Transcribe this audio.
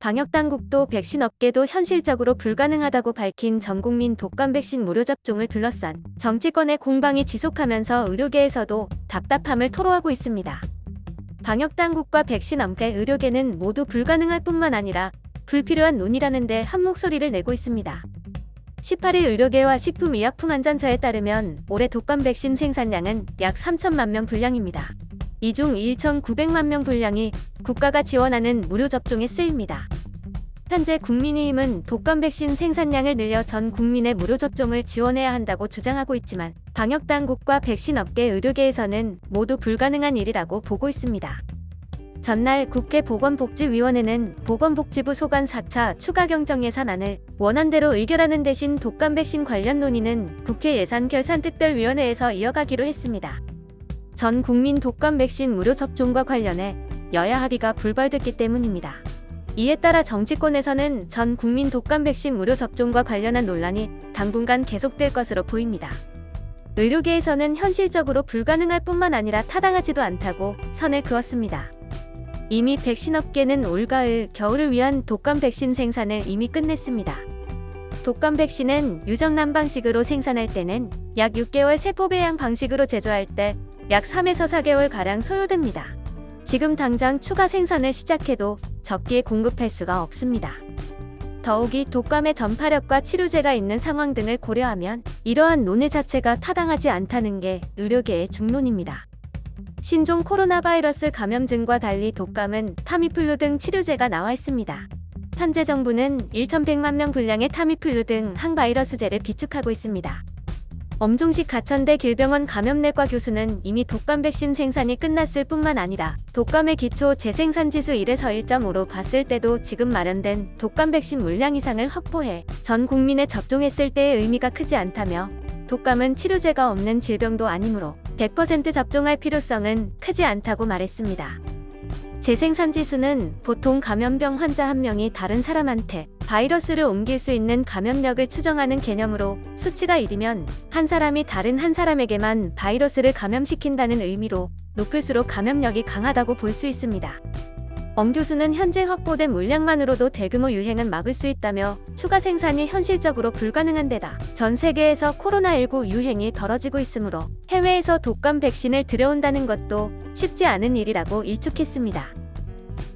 방역당국도 백신 업계도 현실적으로 불가능하다고 밝힌 전국민 독감 백신 무료 접종을 둘러싼 정치권의 공방이 지속하면서 의료계에서도 답답함을 토로하고 있습니다. 방역당국과 백신 업계 의료계는 모두 불가능할 뿐만 아니라 불필요한 논의라는데 한 목소리를 내고 있습니다. 18일 의료계와 식품의약품안전처에 따르면 올해 독감 백신 생산량은 약 3천만 명 분량입니다. 이중 1,900만 명 분량이 국가가 지원하는 무료 접종에 쓰입니다. 현재 국민의힘은 독감 백신 생산량을 늘려 전 국민의 무료 접종을 지원해야 한다고 주장하고 있지만 방역 당국과 백신 업계 의료계에서는 모두 불가능한 일이라고 보고 있습니다. 전날 국회 보건복지위원회는 보건복지부 소관 4차 추가 경정 예산안을 원안대로 의결하는 대신 독감 백신 관련 논의는 국회 예산결산특별위원회에서 이어가기로 했습니다. 전 국민 독감 백신 무료 접종과 관련해 여야 합의가 불발됐기 때문입니다. 이에 따라 정치권에서는 전 국민 독감 백신 무료 접종과 관련한 논란이 당분간 계속될 것으로 보입니다. 의료계에서는 현실적으로 불가능할 뿐만 아니라 타당하지도 않다고 선을 그었습니다. 이미 백신 업계는 올가을, 겨울을 위한 독감 백신 생산을 이미 끝냈습니다. 독감 백신은 유정란 방식으로 생산할 때는 약 6개월 세포 배양 방식으로 제조할 때 약 3에서 4개월 가량 소요됩니다. 지금 당장 추가 생산을 시작해도 적기에 공급할 수가 없습니다. 더욱이 독감의 전파력과 치료제가 있는 상황 등을 고려하면 이러한 논의 자체가 타당하지 않다는 게 의료계의 중론입니다. 신종 코로나 바이러스 감염증과 달리 독감은 타미플루 등 치료제가 나와 있습니다. 현재 정부는 1,100만 명 분량의 타미플루 등 항바이러스제를 비축하고 있습니다. 엄종식 가천대 길병원 감염내과 교수는 이미 독감 백신 생산이 끝났을 뿐만 아니라 독감의 기초 재생산 지수 1에서 1.5로 봤을 때도 지금 마련된 독감 백신 물량 이상을 확보해 전 국민에 접종했을 때의 의미가 크지 않다며 독감은 치료제가 없는 질병도 아니므로 100% 접종할 필요성은 크지 않다고 말했습니다. 재생산 지 수는 보통 감염병 환자 한 명이 다른 사람한테 바이러스를 옮길 수 있는 감염력을 추정하는 개념으로 수치가 1이면 한 사람이 다른 한 사람에게만 바이러스를 감염시킨다는 의미로 높을수록 감염력이 강하다고 볼 수 있습니다. 엄 교수는 현재 확보된 물량만으로도 대규모 유행은 막을 수 있다며 추가 생산이 현실적으로 불가능한 데다 전 세계에서 코로나19 유행이 벌어지고 있으므로 해외에서 독감 백신을 들여온다는 것도 쉽지 않은 일이라고 일축했습니다.